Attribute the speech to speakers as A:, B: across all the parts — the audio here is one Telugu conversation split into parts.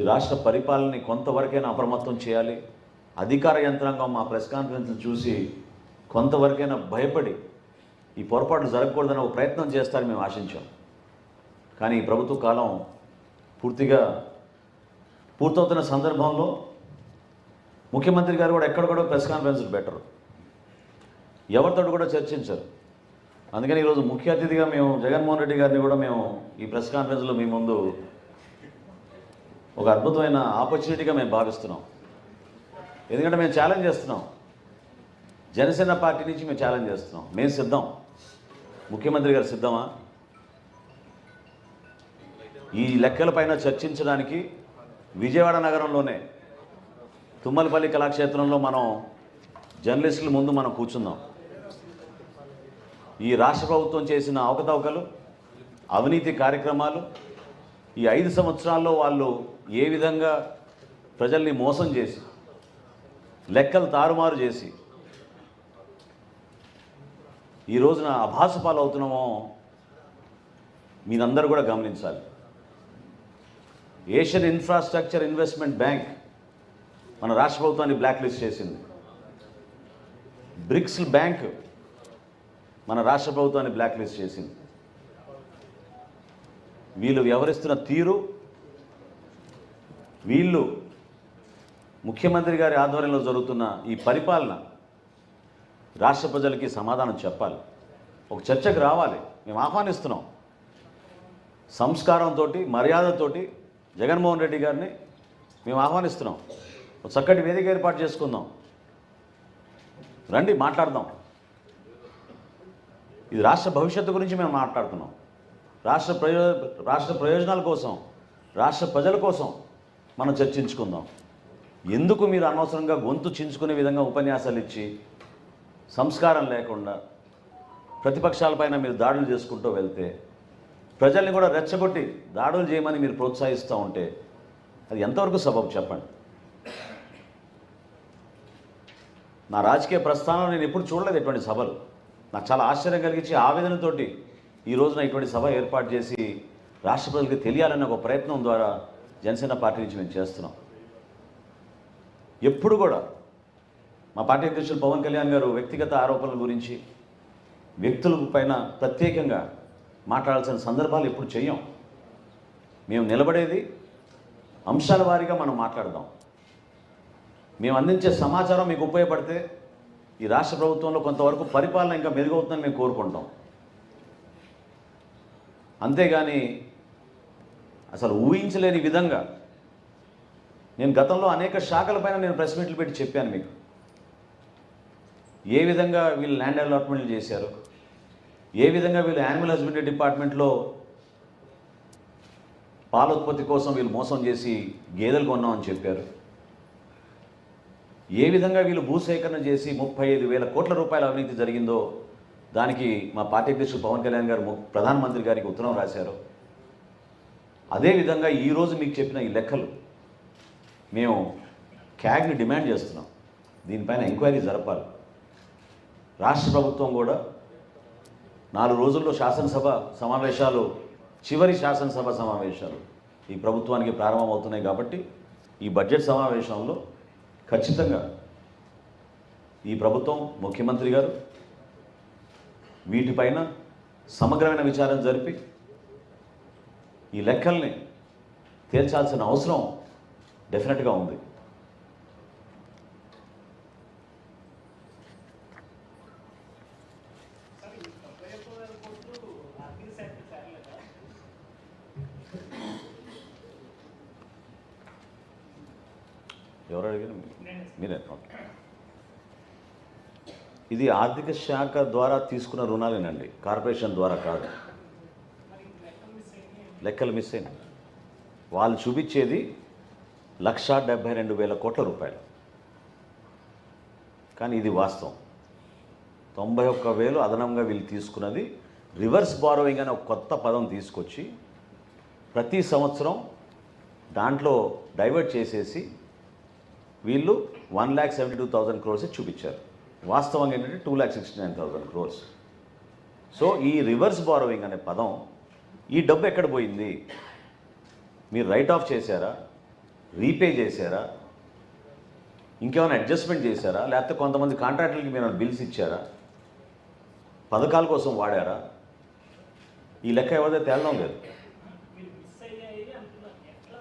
A: ఈ రాష్ట్ర పరిపాలనని కొంతవరకైనా అప్రమత్తం చేయాలి. అధికార యంత్రాంగం మా ప్రెస్ కాన్ఫరెన్స్ చూసి కొంతవరకైనా భయపడి ఈ పొరపాట్లు జరగకూడదని ఒక ప్రయత్నం చేస్తారని మేము ఆశించాం. కానీ ఈ ప్రభుత్వ కాలం పూర్తిగా పూర్తవుతున్న సందర్భంలో ముఖ్యమంత్రి గారు కూడా ఎక్కడ కూడా ప్రెస్ కాన్ఫరెన్స్లు పెట్టరు. ఎవరితో కూడా చర్చించరు. అందుకని ఈరోజు ముఖ్య అతిథిగా మేము జగన్మోహన్ రెడ్డి గారిని కూడా మేము ఈ ప్రెస్ కాన్ఫరెన్స్లో మీ ముందు ఒక అద్భుతమైన ఆపర్చునిటీగా మేము భావిస్తున్నాం. ఎందుకంటే మేము ఛాలెంజ్ చేస్తున్నాం. జనసేన పార్టీ నుంచి మేము ఛాలెంజ్ చేస్తున్నాం. మేము సిద్ధం. ముఖ్యమంత్రి గారు సిద్ధమా? ఈ లెక్కలపైన చర్చించడానికి విజయవాడ నగరంలోనే తుమ్మలపల్లి కళాక్షేత్రంలో మనం జర్నలిస్టుల ముందు మనం కూర్చుందాం ఈ రాష్ట్ర ప్రభుత్వం చేసిన అవకతవకలు అవినీతి కార్యక్రమాలు ఈ ఐదు సంవత్సరాల్లో వాళ్ళు ఏ విధంగా ప్రజల్ని మోసం చేసి లెక్కలు తారుమారు చేసి ఈ రోజున అభాస పాలవుతున్నామో మీరందరూ కూడా గమనించాలి. ఏషియన్ ఇన్ఫ్రాస్ట్రక్చర్ ఇన్వెస్ట్మెంట్ బ్యాంక్ మన రాష్ట్ర ప్రభుత్వాన్ని బ్లాక్ లిస్ట్ చేసింది. బ్రిక్స్ బ్యాంక్ మన రాష్ట్ర ప్రభుత్వాన్ని బ్లాక్ లిస్ట్ చేసింది. వీళ్ళు వ్యవహరిస్తున్న తీరు వీళ్ళు ముఖ్యమంత్రి గారి ఆధ్వర్యంలో జరుగుతున్న ఈ పరిపాలన రాష్ట్ర ప్రజలకి సమాధానం చెప్పాలి. ఒక చర్చకు రావాలి. మేము ఆహ్వానిస్తున్నాం. సంస్కారంతో మర్యాదతోటి జగన్మోహన్ రెడ్డి గారిని మేము ఆహ్వానిస్తున్నాం. ఒక చక్కటి వేదిక ఏర్పాటు చేసుకుందాం. రండి మాట్లాడదాం. ఇది రాష్ట్ర భవిష్యత్తు గురించి మేము మాట్లాడుతున్నాం. రాష్ట్ర ప్రయో రాష్ట్ర ప్రయోజనాల కోసం రాష్ట్ర ప్రజల కోసం మనం చర్చించుకుందాం. ఎందుకు మీరు అనవసరంగా గొంతు చించుకునే విధంగా ఉపన్యాసాలు ఇచ్చి సంస్కారం లేకుండా ప్రతిపక్షాలపైన మీరు దాడులు చేసుకుంటూ వెళ్తే ప్రజల్ని కూడా రెచ్చగొట్టి దాడులు చేయమని మీరు ప్రోత్సహిస్తూ ఉంటే అది ఎంతవరకు సబబు చెప్పండి? నా రాజకీయ ప్రస్థానం నేను ఎప్పుడు చూడలేదు ఇటువంటి సభలు. నాకు చాలా ఆశ్చర్యం కలిగించి ఆవేదనతోటి ఈ రోజున ఇటువంటి సభ ఏర్పాటు చేసి రాష్ట్ర ప్రజలకు తెలియాలన్న ఒక ప్రయత్నం ద్వారా జనసేన పార్టీ నుంచి మేము చేస్తున్నాం. ఎప్పుడు కూడా మా పార్టీ అధ్యక్షులు పవన్ కళ్యాణ్ గారు వ్యక్తిగత ఆరోపణల గురించి వ్యక్తుల పైన ప్రత్యేకంగా మాట్లాడాల్సిన సందర్భాలు ఎప్పుడు చెయ్యం. మేము నిలబడేది అంశాల వారీగా మనం మాట్లాడదాం. మేము అందించే సమాచారం మీకు ఉపయోగపడితే ఈ రాష్ట్ర ప్రభుత్వంలో కొంతవరకు పరిపాలన ఇంకా మెరుగవుతుందని మేము కోరుకుంటాం అంతేగాని అసలు ఊహించలేని విధంగా నేను గతంలో అనేక శాఖలపైన నేను ప్రెస్ మీట్లు పెట్టి చెప్పాను మీకు. ఏ విధంగా వీళ్ళు ల్యాండ్ అలాట్మెంట్లు చేశారు? ఏ విధంగా వీళ్ళు యానిమల్ హస్బెండరీ డిపార్ట్మెంట్లో పాలోత్పత్తి కోసం వీళ్ళు మోసం చేసి గేదెలు కొన్నామని చెప్పారు? ఏ విధంగా వీళ్ళు భూసేకరణ చేసి ముప్పై ఐదు వేల కోట్ల రూపాయల అవినీతి జరిగిందో దానికి మా పార్టీ అధ్యక్షుడు పవన్ కళ్యాణ్ గారు ము- ప్రధానమంత్రి గారికి ఉత్తరం రాశారు. అదేవిధంగా ఈరోజు మీకు చెప్పిన ఈ లెక్కలు మేము క్యాగ్ని డిమాండ్ చేస్తున్నాం. దీనిపైన ఎంక్వైరీ జరపాలి. రాష్ట్ర ప్రభుత్వం కూడా నాలుగు రోజుల్లో శాసనసభ సమావేశాలు చివరి శాసనసభ సమావేశాలు ఈ ప్రభుత్వానికి ప్రారంభమవుతున్నాయి కాబట్టి ఈ బడ్జెట్ సమావేశంలో ఖచ్చితంగా ఈ ప్రభుత్వం ముఖ్యమంత్రి గారు వీటిపైన సమగ్రమైన విచారణ జరిపి ఈ లెక్కల్ని తీర్చాల్సిన అవసరం డెఫినెట్గా ఉంది. ఎవరు అడిగారు? మీరే ఓకే. ఇది ఆర్థిక శాఖ ద్వారా తీసుకున్న రుణాలేనండి. కార్పొరేషన్ ద్వారా కాదు. లెక్కలు మిస్ అయినాయి. వాళ్ళు చూపించేది లక్షా డెబ్బై రెండు వేల కోట్ల రూపాయలు. కానీ ఇది వాస్తవం. తొంభై ఒక్క వేలు అదనంగా వీళ్ళు తీసుకున్నది రివర్స్ బారోయింగ్ అనే ఒక కొత్త పదం తీసుకొచ్చి ప్రతి సంవత్సరం దాంట్లో డైవర్ట్ చేసేసి వీళ్ళు one lakh seventy two thousand crores చూపించారు. వాస్తవంగా ఏంటంటే two lakh sixty nine thousand crores so ఈ రివర్స్ బారోయింగ్ అనే పదం ఈ డబ్బు ఎక్కడ పోయింది? మీరు రైట్ ఆఫ్ చేశారా? రీపే చేశారా? ఇంకేమైనా అడ్జస్ట్మెంట్ చేశారా? లేకపోతే కొంతమంది కాంట్రాక్టులకి మీరు బిల్స్ ఇచ్చారా? పథకాల కోసం వాడారా? ఈ లెక్క ఎవరిదో తేలడం లేదు.
B: ఎట్లా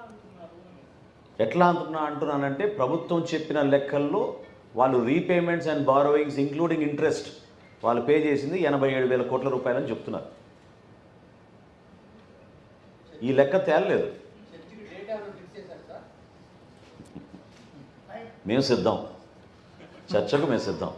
A: ఎట్లా అంటున్నా అంటున్నానంటే ప్రభుత్వం చెప్పిన లెక్కల్లో వాళ్ళు repayments and borrowings including interest వాళ్ళు పే చేసింది ఎనభై ఏడు వేల కోట్ల రూపాయలని చెప్తున్నారు. ఈ లెక్క తేలలేదు. మేము సిద్ధం. చర్చకు మేము సిద్ధం.